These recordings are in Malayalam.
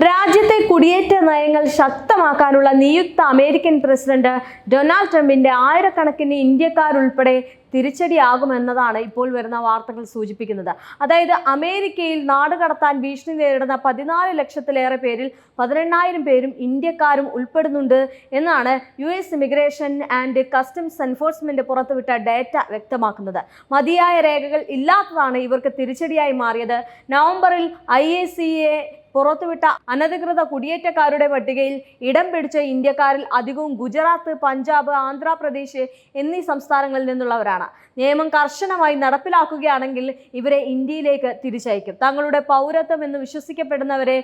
രാജ്യത്തെ കുടിയേറ്റ നയങ്ങൾ ശക്തമാക്കാനുള്ള നിയുക്ത അമേരിക്കൻ പ്രസിഡന്റ് ഡൊണാൾഡ് ട്രംപിന്റെ ആയിരക്കണക്കിന് ഇന്ത്യക്കാരുൾപ്പെടെ തിരിച്ചടിയാകുമെന്നതാണ് ഇപ്പോൾ വരുന്ന വാർത്തകൾ സൂചിപ്പിക്കുന്നത്. അതായത് അമേരിക്കയിൽ നാട് കടത്താൻ ഭീഷണി നേരിടുന്ന പതിനാല് ലക്ഷത്തിലേറെ പേരിൽ പതിനെണ്ണായിരം പേരും ഇന്ത്യക്കാരും ഉൾപ്പെടുന്നുണ്ട് എന്നാണ് U S immigration and customs enforcement പുറത്തുവിട്ട ഡേറ്റ വ്യക്തമാക്കുന്നത്. മതിയായ രേഖകൾ ഇല്ലാത്തതാണ് ഇവർക്ക് തിരിച്ചടിയായി മാറിയത്. നവംബറിൽ ഐ എ സി എ പുറത്തുവിട്ട അനധികൃത കുടിയേറ്റക്കാരുടെ പട്ടികയിൽ ഇടം പിടിച്ച ഇന്ത്യക്കാരിൽ അധികവും ഗുജറാത്ത് പഞ്ചാബ് ആന്ധ്രാപ്രദേശ് എന്നീ സംസ്ഥാനങ്ങളിൽ നിന്നുള്ളവരാണ്. നിയമം കർശനമായി നടപ്പിലാക്കുകയാണെങ്കിൽ ഇവരെ ഇന്ത്യയിലേക്ക് തിരിച്ചയക്കും. തങ്ങളുടെ പൗരത്വം എന്ന് വിശ്വസിക്കപ്പെടുന്നവരെ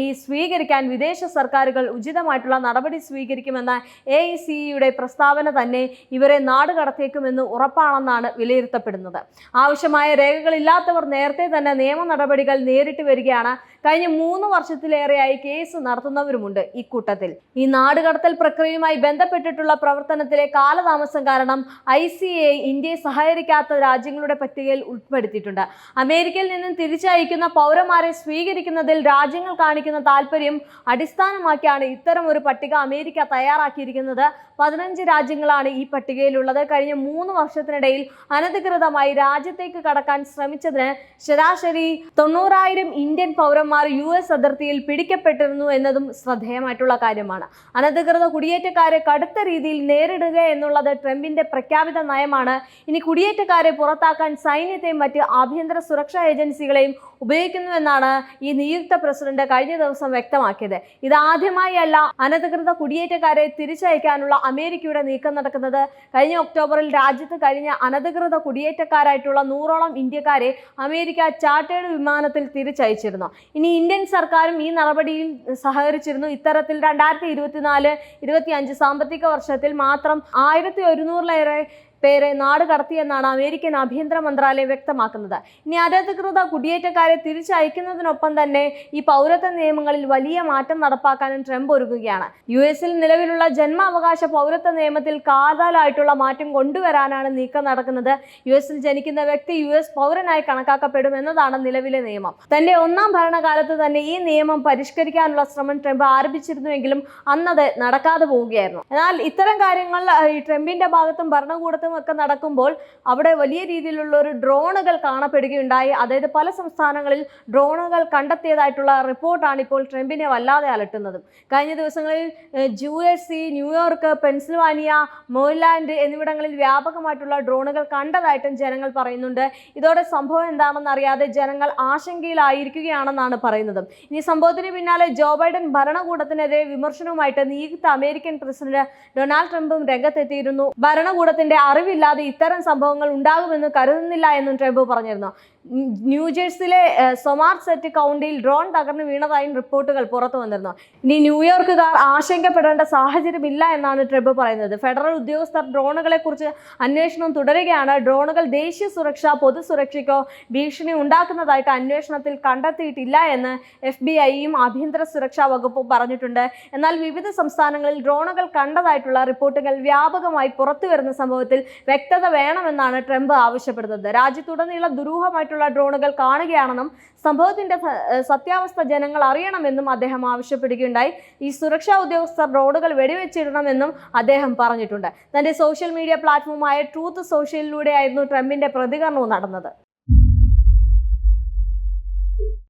ഈ സ്വീകരിക്കാൻ വിദേശ സർക്കാരുകൾ ഉചിതമായിട്ടുള്ള നടപടി സ്വീകരിക്കുമെന്ന എ ഐ സിയുടെ പ്രസ്താവന തന്നെ ഇവരെ നാട് കടത്തേക്കുമെന്ന് ഉറപ്പാണെന്നാണ് വിലയിരുത്തപ്പെടുന്നത്. ആവശ്യമായ രേഖകളില്ലാത്തവർ നേരത്തെ തന്നെ നിയമ നടപടികൾ നേരിട്ട് വരികയാണ്. കഴിഞ്ഞ മൂന്ന് വർഷത്തിലേറെയായി കേസ് നടത്തുന്നവരുമുണ്ട് ഇക്കൂട്ടത്തിൽ ഈ നാടുകടത്തൽ പ്രക്രിയയുമായി ബന്ധപ്പെട്ടിട്ടുള്ള പ്രവർത്തനത്തിലെ കാലതാമസം കാരണം ഐ സി എ ഇന്ത്യയെ സഹകരിക്കാത്ത രാജ്യങ്ങളുടെ പട്ടികയിൽ ഉൾപ്പെടുത്തിയിട്ടുണ്ട്. അമേരിക്കയിൽ നിന്നും തിരിച്ചയക്കുന്ന പൗരന്മാരെ സ്വീകരിക്കുന്നതിൽ രാജ്യങ്ങൾ കാണിക്കുന്ന താല്പര്യം അടിസ്ഥാനമാക്കിയാണ് ഇത്തരം ഒരു പട്ടിക അമേരിക്ക തയ്യാറാക്കിയിരിക്കുന്നത്. പതിനഞ്ച് രാജ്യങ്ങളാണ് ഈ പട്ടികയിലുള്ളത്. കഴിഞ്ഞ മൂന്ന് വർഷത്തിനിടയിൽ അനധികൃതമായി രാജ്യത്തേക്ക് കടക്കാൻ ശ്രമിച്ചതിന് ശരാശരി തൊണ്ണൂറായിരം ഇന്ത്യൻ പൗരന്മാർ യു എസ് അതിർത്തിയിൽ പിടിക്കപ്പെട്ടിരുന്നു എന്നതും ശ്രദ്ധേയമായിട്ടുള്ള കാര്യമാണ്. അനധികൃത കുടിയേറ്റക്കാരെ കടുത്ത രീതിയിൽ നേരിടുക എന്നുള്ളത് ട്രംപിന്റെ പ്രഖ്യാപിത നയമാണ്. ഇനി കുടിയേറ്റക്കാരെ പുറത്താക്കാൻ സൈന്യത്തെയും മറ്റ് ആഭ്യന്തര സുരക്ഷാ ഏജൻസികളെയും ഉപയോഗിക്കുന്നുവെന്നാണ് ഈ നിയുക്ത പ്രസിഡന്റ് കഴിഞ്ഞ ദിവസം വ്യക്തമാക്കിയത്. ഇതാദ്യമായി അല്ല അനധികൃത കുടിയേറ്റക്കാരെ തിരിച്ചയക്കാനുള്ള അമേരിക്കയുടെ നീക്കം നടക്കുന്നത്. കഴിഞ്ഞ ഒക്ടോബറിൽ രാജ്യത്ത് കഴിഞ്ഞ അനധികൃത കുടിയേറ്റക്കാരായിട്ടുള്ള നൂറോളം ഇന്ത്യക്കാരെ അമേരിക്ക ചാർട്ടേഡ് വിമാനത്തിൽ തിരിച്ചയച്ചിരുന്നു. ഇനി ഇന്ത്യൻ സർക്കാരും ഈ നടപടിയിൽ സഹകരിച്ചിരുന്നു. ഇത്തരത്തിൽ രണ്ടായിരത്തി ഇരുപത്തിനാല് ഇരുപത്തി അഞ്ച് സാമ്പത്തിക വർഷത്തിൽ മാത്രം ആയിരത്തി ഒരുന്നൂറിലേറെ പേരെ നാട് കടത്തിയെന്നാണ് അമേരിക്കൻ ആഭ്യന്തര മന്ത്രാലയം വ്യക്തമാക്കുന്നത്. ഇനി അനധികൃത കുടിയേറ്റക്കാരെ തിരിച്ചയക്കുന്നതിനൊപ്പം തന്നെ ഈ പൗരത്വ നിയമങ്ങളിൽ വലിയ മാറ്റം നടപ്പാക്കാനും ട്രംപ് ഒരുങ്ങുകയാണ്. യു എസിൽ നിലവിലുള്ള ജന്മാവകാശ പൗരത്വ നിയമത്തിൽ കാതാലായിട്ടുള്ള മാറ്റം കൊണ്ടുവരാനാണ് നീക്കം നടക്കുന്നത്. യു എസിൽ ജനിക്കുന്ന വ്യക്തി യു എസ് പൗരനായി കണക്കാക്കപ്പെടും എന്നതാണ് നിലവിലെ നിയമം. തന്റെ ഒന്നാം ഭരണകാലത്ത് തന്നെ ഈ നിയമം പരിഷ്കരിക്കാനുള്ള ശ്രമം ട്രംപ് ആരംഭിച്ചിരുന്നുവെങ്കിലും അന്നത് നടക്കാതെ പോവുകയായിരുന്നു. എന്നാൽ ഇത്തരം കാര്യങ്ങൾ ട്രംപിന്റെ ഭാഗത്തും ഭരണകൂടത്തും ഒക്കെ നടക്കുമ്പോൾ അവിടെ വലിയ രീതിയിലുള്ള ഒരു ഡ്രോണുകൾ കാണപ്പെടുകയുണ്ടായി. അതായത് പല സംസ്ഥാനങ്ങളിൽ ഡ്രോണുകൾ കണ്ടെത്തിയതായിട്ടുള്ള റിപ്പോർട്ടാണ് ഇപ്പോൾ ട്രംപിനെ വല്ലാതെ അലട്ടുന്നത്. കഴിഞ്ഞ ദിവസങ്ങളിൽ ജൂഎസി ന്യൂയോർക്ക് പെൻസിൽവാനിയ മോർലാൻഡ് എന്നിവിടങ്ങളിൽ വ്യാപകമായിട്ടുള്ള ഡ്രോണുകൾ കണ്ടതായിട്ടും ജനങ്ങൾ പറയുന്നുണ്ട്. ഇതോടെ സംഭവം എന്താണെന്ന് അറിയാതെ ജനങ്ങൾ ആശങ്കയിലായിരിക്കുകയാണെന്നാണ് പറയുന്നത്. ഇനി സംഭവത്തിന് പിന്നാലെ ജോ ബൈഡൻ ഭരണകൂടത്തിനെതിരെ വിമർശനവുമായിട്ട് നിയുക്ത അമേരിക്കൻ പ്രസിഡന്റ് ഡൊണാൾഡ് ട്രംപും രംഗത്തെത്തിയിരുന്നു. ഭരണകൂടത്തിന്റെ അറിവില്ലാതെ ഇത്തരം സംഭവങ്ങൾ ഉണ്ടാകുമെന്ന് കരുതുന്നില്ല എന്നും ട്രംപ് പറഞ്ഞിരുന്നു. ന്യൂജേഴ്സിലെ സൊമാർ സെറ്റ് കൗണ്ടിയിൽ ഡ്രോൺ തകർന്നു വീണതായും റിപ്പോർട്ടുകൾ പുറത്തു വന്നിരുന്നു. ഇനി ന്യൂയോർക്കുകാർ ആശങ്കപ്പെടേണ്ട സാഹചര്യമില്ല എന്നാണ് ട്രംപ് പറയുന്നത്. ഫെഡറൽ ഉദ്യോഗസ്ഥർ ഡ്രോണുകളെ കുറിച്ച് അന്വേഷണം തുടരുകയാണ്. ഡ്രോണുകൾ ദേശീയ സുരക്ഷ പൊതുസുരക്ഷയ്ക്കോ ഭീഷണി ഉണ്ടാക്കുന്നതായിട്ട് അന്വേഷണത്തിൽ കണ്ടെത്തിയിട്ടില്ല എന്ന് എഫ് ബി ഐയും ആഭ്യന്തര സുരക്ഷാ വകുപ്പും പറഞ്ഞിട്ടുണ്ട്. എന്നാൽ വിവിധ സംസ്ഥാനങ്ങളിൽ ഡ്രോണുകൾ കണ്ടതായിട്ടുള്ള റിപ്പോർട്ടുകൾ വ്യാപകമായി പുറത്തു വരുന്ന സംഭവത്തിൽ വ്യക്തത വേണമെന്നാണ് ട്രംപ് ആവശ്യപ്പെടുന്നത്. രാജ്യത്തുടനീളം ദുരൂഹമായിട്ടുള്ള ഡ്രോണുകൾ കാണുകയാണെന്നും സംഭവത്തിന്റെ സത്യാവസ്ഥ ജനങ്ങൾ അറിയണമെന്നും അദ്ദേഹം ആവശ്യപ്പെടുകയുണ്ടായി. ഈ സുരക്ഷാ ഉദ്യോഗസ്ഥർ ഡ്രോണുകൾ വെടിവെച്ചിടണമെന്നും അദ്ദേഹം പറഞ്ഞിട്ടുണ്ട്. തന്റെ സോഷ്യൽ മീഡിയ പ്ലാറ്റ്ഫോമായ ട്രൂത്ത് സോഷ്യലിലൂടെയായിരുന്നു ട്രംപിന്റെ പ്രതികരണവും നടന്നത്.